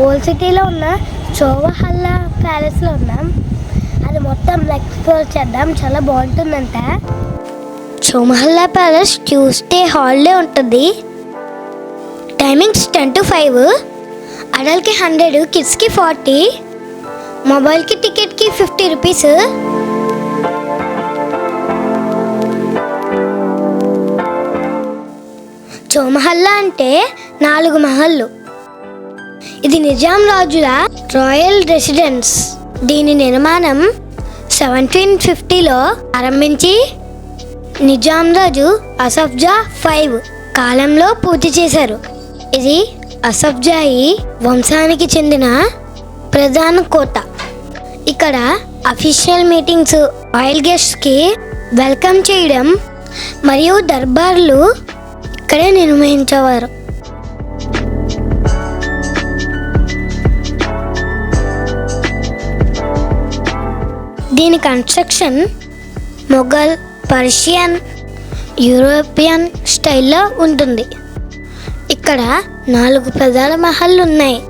Old సిటీలో ఉన్న చోవహల్లా ప్యాలెస్లో ఉన్నాం. అది మొత్తం ఎక్స్ప్లోర్ చేద్దాం. చాలా బాగుంటుందంట. చోమహల్లా ప్యాలెస్ ట్యూస్డే హాలిడే ఉంటుంది. Timings ten to five. అడల్ట్కి hundred కిడ్స్కి ఫార్టీ. మొబైల్కి టికెట్కి ఫిఫ్టీ రూపీస్. చోమహల్లా అంటే నాలుగు మహల్లు. ఇది నిజాం రాజుల రాయల్ రెసిడెన్స్. దీని నిర్మాణం సెవెంటీన్ ఫిఫ్టీలో ఆరంభించి నిజాం రాజు అసఫ్జా ఫైవ్ కాలంలో పూర్తి చేశారు. ఇది అసఫ్జాయి వంశానికి చెందిన ప్రధాన కోట. ఇక్కడ అఫీషియల్ మీటింగ్స్ ఆయిల్ గెస్ట్కి వెల్కమ్ చేయడం మరియు దర్బార్లు ఇక్కడే నిర్వహించేవారు. దీని కన్స్ట్రక్షన్ మొఘల్ పర్షియన్ యూరోపియన్ స్టైల్లో ఉంటుంది. ఇక్కడ నాలుగు ప్రధాన మహల్లు ఉన్నాయి.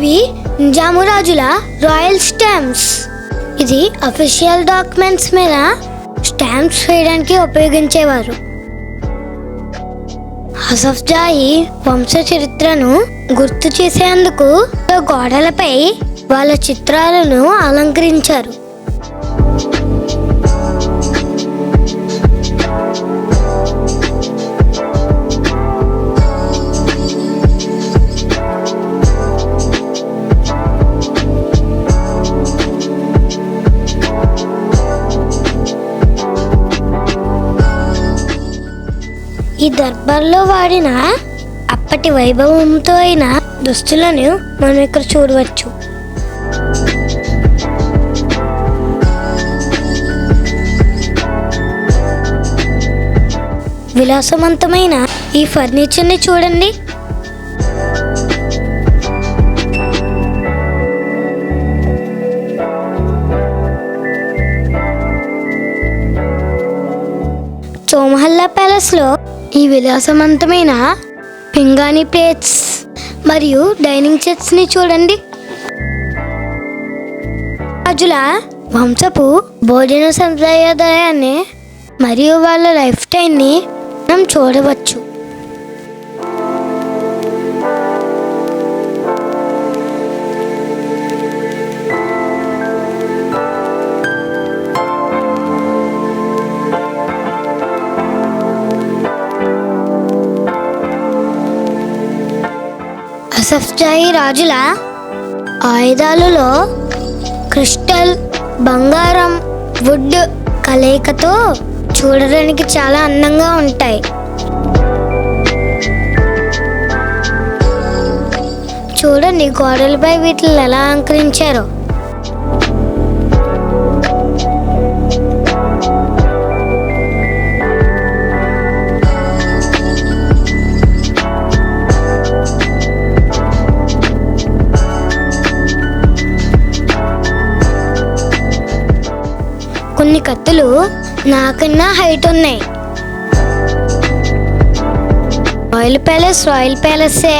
ఇవి నిజాము రాజుల రాయల్ స్టాంప్స్. ఇది అఫీషియల్ డాక్యుమెంట్స్ మీద స్టాంప్స్ వేయడానికి ఉపయోగించేవారు. హసఫ్జాయి వంశ చరిత్రను గుర్తు చేసేందుకు గోడలపై వాళ్ళ చిత్రాలను అలంకరించారు. ఈ దర్బార్లో వాడిన అప్పటి వైభవంతో అయిన దుస్తులను మనం ఇక్కడ చూడవచ్చు. విలాసవంతమైన ఈ ఫర్నిచర్ని చూడండి. చోమహల్లా ప్యాలెస్లో ఈ విలాసవంతమైన పింగాణి ప్లేట్స్ మరియు డైనింగ్ సెట్స్ని చూడండి. రాజుల వంశపు భోజన సంప్రదాయాన్ని మరియు వాళ్ళ లైఫ్ స్టైల్ని మనం చూడవచ్చు. అసఫ్జాయి రాజుల ఆయుధాలలో క్రిస్టల్ బంగారం వుడ్ కలయికతో చూడడానికి చాలా అందంగా ఉంటాయి. చూడండి గోడలపై వీటిని ఎలా అలంకరించారో. కొన్ని నాకన్నా హైట్ ఉన్నాయి. రాయల్ ప్యాలెస్ రాయల్ ప్యాలెస్సే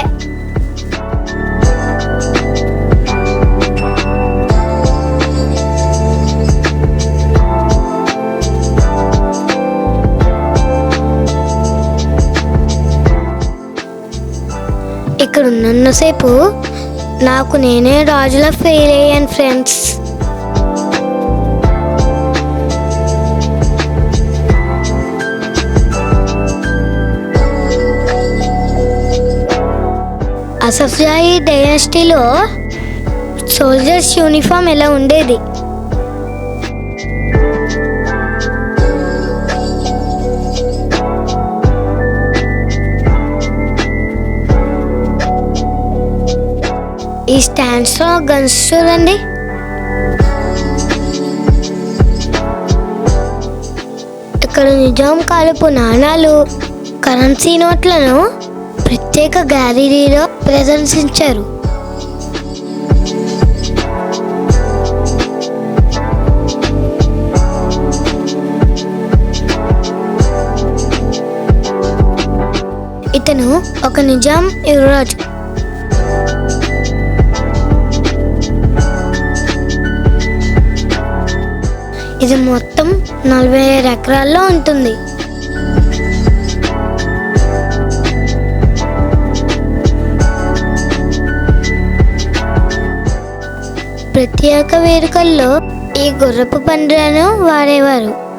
ఇక్కడ ఉన్నసేపు నాకు నేనే రాజులా ఫెయిల్ అయ్యాను ఫ్రెండ్స్ అసఫ్జాయి డైనస్టీలో సోల్జర్స్ యూనిఫామ్ ఎలా ఉండేది? ఈ స్టాండ్స్లో గన్స్ చూడండి. ఇక్కడ నిజాం కాలపు నాణాలు కరెన్సీ నోట్లను ప్రత్యేక గ్యాలరీలో ప్రదర్శించారు. ఇతను ఒక నిజాం యువరాజు. ఇది మొత్తం నలభై ఐదు ఎకరాల్లో ఉంటుంది. ప్రత్యేక వేడుకల్లో ఈ గుర్రపు పండ్లను వాడేవారు.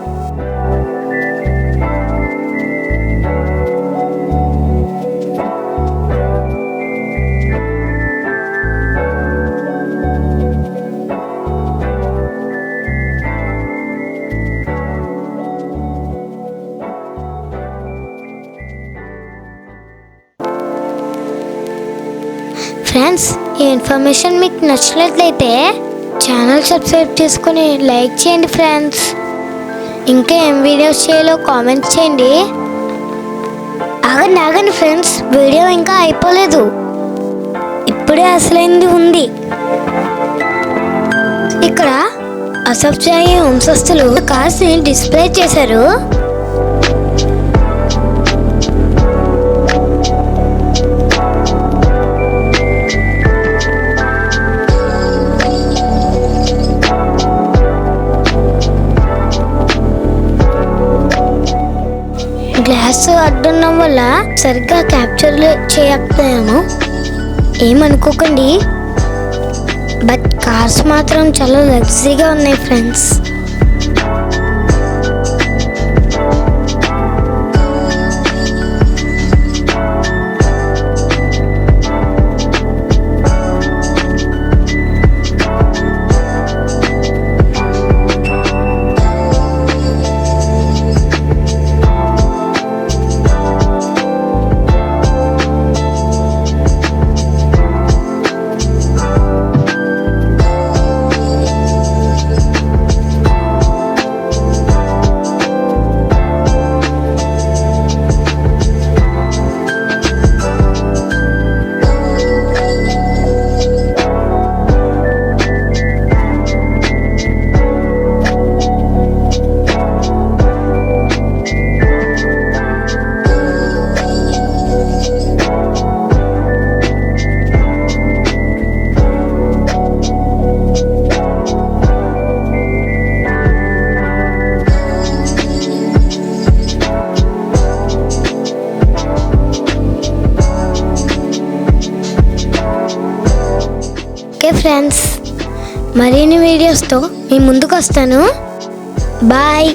ఈ ఇన్ఫర్మేషన్ మీకు నచ్చినట్లయితే ఛానల్ సబ్స్క్రైబ్ చేసుకొని లైక్ చేయండి ఫ్రెండ్స్. ఇంకా ఏం వీడియోస్ చేయాలో కామెంట్స్ చేయండి. ఆగండి ఆగండి ఫ్రెండ్స్ వీడియో ఇంకా అయిపోలేదు. ఇప్పుడే అసలైంది ఉంది. ఇక్కడ అసబ్జాయి వంశస్థులు కార్స్ని డిస్ప్లే చేశారు. అడ్డున్నం వల్ల సరిగ్గా క్యాప్చర్ చేయకపోయాము. ఏమనుకోకండి. బట్ కార్స్ మాత్రం చాలా లగ్జరీగా ఉన్నాయి ఫ్రెండ్స్ ఫ్రెండ్స్ మరిన్ని వీడియోస్తో మీ ముందుకు వస్తాను బాయ్